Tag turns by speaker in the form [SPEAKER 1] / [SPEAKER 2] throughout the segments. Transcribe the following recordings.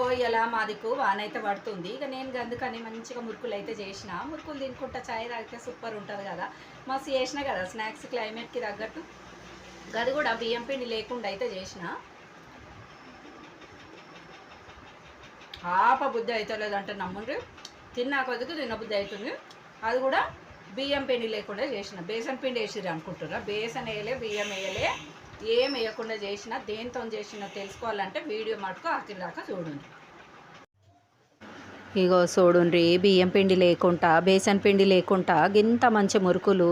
[SPEAKER 1] ఇగో ఇలా మాదికు వానైతే పడుతుంది. ఇక నేను అందుకని మంచిగా మురుకులు అయితే చేసిన. మురుకులు తినుకుంటా చాయ్ తాగితే సూపర్ ఉంటుంది కదా. మస్తు చేసిన కదా స్నాక్స్ క్లైమేట్కి తగ్గట్టు. గది కూడా బియ్యం పిండి లేకుండా అయితే చేసిన. ఆప బుద్ధి అయితే లేదంటే నమ్ముండ్రి. తిన్నా కొద్దికి తిన్న బుద్ధి అవుతుంది అది కూడా బియ్యం పిండి లేకుండా చేసిన. బేసన్ పిండి వేసిర్రు అనుకుంటున్నా. బేసన్ వేయలే బియ్యం వేయలే. ఏం వేయకుండా చేసినా దేనితో చేసినా తెలుసుకోవాలంటే వీడియో మటుకు ఆఖరి దాకా చూడండి. ఇగో చూడుండ్రి బియ్యం పిండి లేకుండా బేసన్ పిండి లేకుండా గింత మంచి మురుకులు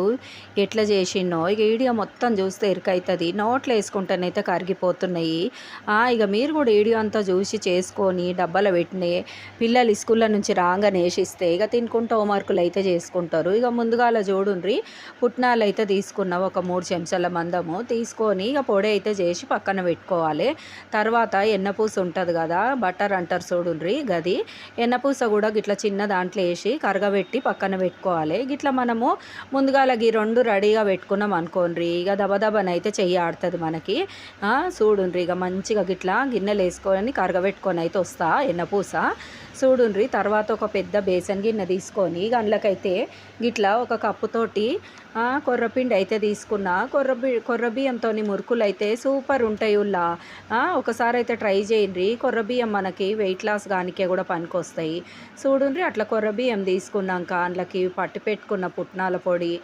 [SPEAKER 1] ఎట్లా చేసిండో ఇక వీడియో మొత్తం చూస్తే ఇరుకైతుంది. నోట్లో వేసుకుంటేనైతే కరిగిపోతున్నాయి. ఇక మీరు కూడా వీడియో అంతా చూసి చేసుకొని డబ్బాలో పెట్టినే పిల్లలు స్కూల్లో నుంచి రాగానే వేసిస్తే ఇక తినుకుంటూ హోంవర్కులు అయితే చేసుకుంటారు. ఇక ముందుగాల చూడుండ్రి పుట్నాలు అయితే తీసుకున్న ఒక మూడు చెంచాల మందము. తీసుకొని ఇక పొడి అయితే చేసి పక్కన పెట్టుకోవాలి. తర్వాత ఎన్నపూస ఉంటుంది కదా బటర్ అంటారు చూడుండ్రి గది. ఎన్నపూస కూడా గిట్లా చిన్న దాంట్లో వేసి కరగబెట్టి పక్కన పెట్టుకోవాలి. గిట్ల మనము ముందుగాల ఈ రెండు రెడీగా పెట్టుకున్నాం అనుకోండి ఇక దబదబనైతే చెయ్యి ఆడుతుంది మనకి. చూడుండ్రి ఇక మంచిగా గిట్లా గిన్నెలు వేసుకొని కరగబెట్టుకొని అయితే వస్తా ఎన్నపూస చూడుండ్రి. తర్వాత ఒక పెద్ద బేసన్ గిన్నె తీసుకొని గండ్లకైతే అందులోకైతే ఒక కప్పుతోటి కొర్రపిండి అయితే తీసుకున్న. కొర్రబి కొర్రబియ్యంతో మురుకులు అయితే సూపర్ ఉంటాయి ఉల్లా. ఒకసారి అయితే ట్రై చేయండి కొర్రబియ్యం మనకి వెయిట్ లాస్ గానికే కూడా పనికొస్తాయి. చూడుండ్రి అట్లా కొర్రబియ్యం తీసుకున్నాక అందులోకి పట్టు పెట్టుకున్న పుట్నాల పొడి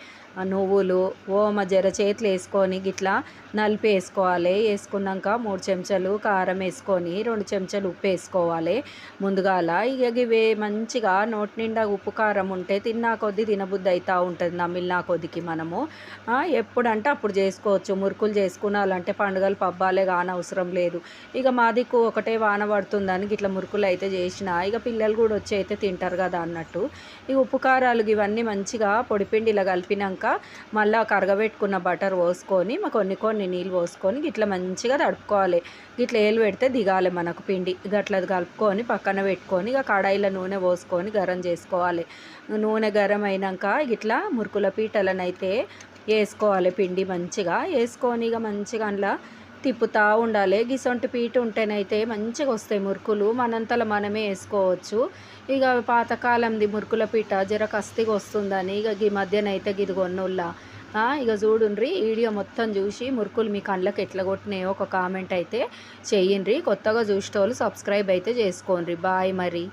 [SPEAKER 1] నువ్వులు ఓమ జర చేతులు వేసుకొని గిట్లా నలిపి వేసుకోవాలి. వేసుకున్నాక మూడు చెంచాలు కారం వేసుకొని రెండు చెంచాలు ఉప్పు వేసుకోవాలి. ముందుగాల ఇక మంచిగా నోటి నిండా ఉప్పు కారం ఉంటే తిన్నా కొద్దీ తినబుద్ధి అవుతూ ఉంటుంది నమిలినా కొద్దికి మనము. ఎప్పుడంటే అప్పుడు చేసుకోవచ్చు. మురుకులు చేసుకున్నాలంటే పండుగలు పబ్బాలే కానవసరం లేదు. ఇక మా దిక్కు ఒకటే వాన పడుతుందని ఇట్లా మురుకులు అయితే చేసిన ఇక పిల్లలు కూడా వచ్చి అయితే తింటారు కదా అన్నట్టు. ఈ ఉప్పు కారాలు ఇవన్నీ మంచిగా పొడిపిండిలా కలిపినాక మళ్ళీ కరగబెట్టుకున్న బటర్ పోసుకొని కొన్ని కొన్ని నీళ్ళు పోసుకొని ఇట్లా మంచిగా తడుపుకోవాలి. ఇట్లా ఏలు పెడితే దిగాలి మనకు పిండి. గట్ల కలుపుకొని పక్కన పెట్టుకొని కొద్దిగా కడాయిలో నూనె పోసుకొని గరం చేసుకోవాలి. నూనె గరం అయినాక ఇట్లా మురుకుల పీటలనైతే వేసుకోవాలి పిండి మంచిగా. వేసుకొని ఇక మంచిగా అందులో తిప్పుతూ ఉండాలి. గిసొంటి పీట ఉంటేనైతే మంచిగా వస్తాయి మురుకులు. మనంతలో మనమే వేసుకోవచ్చు. ఇక పాతకాలంది మురుకుల పీట జర కస్తిగా వస్తుందని ఇక ఈ మధ్యనైతే గిది కొన్నుల్లా ఇక చూడుండ్రి వీడియో మొత్తం చూసి మురుకులు మీ కళ్ళకి ఎట్లా కొట్టినాయో ఒక కామెంట్ అయితే చేయండి కొత్తగా చూసేటోళ్ళు సబ్స్క్రైబ్ అయితే చేసుకోండి బాయ్ మరి.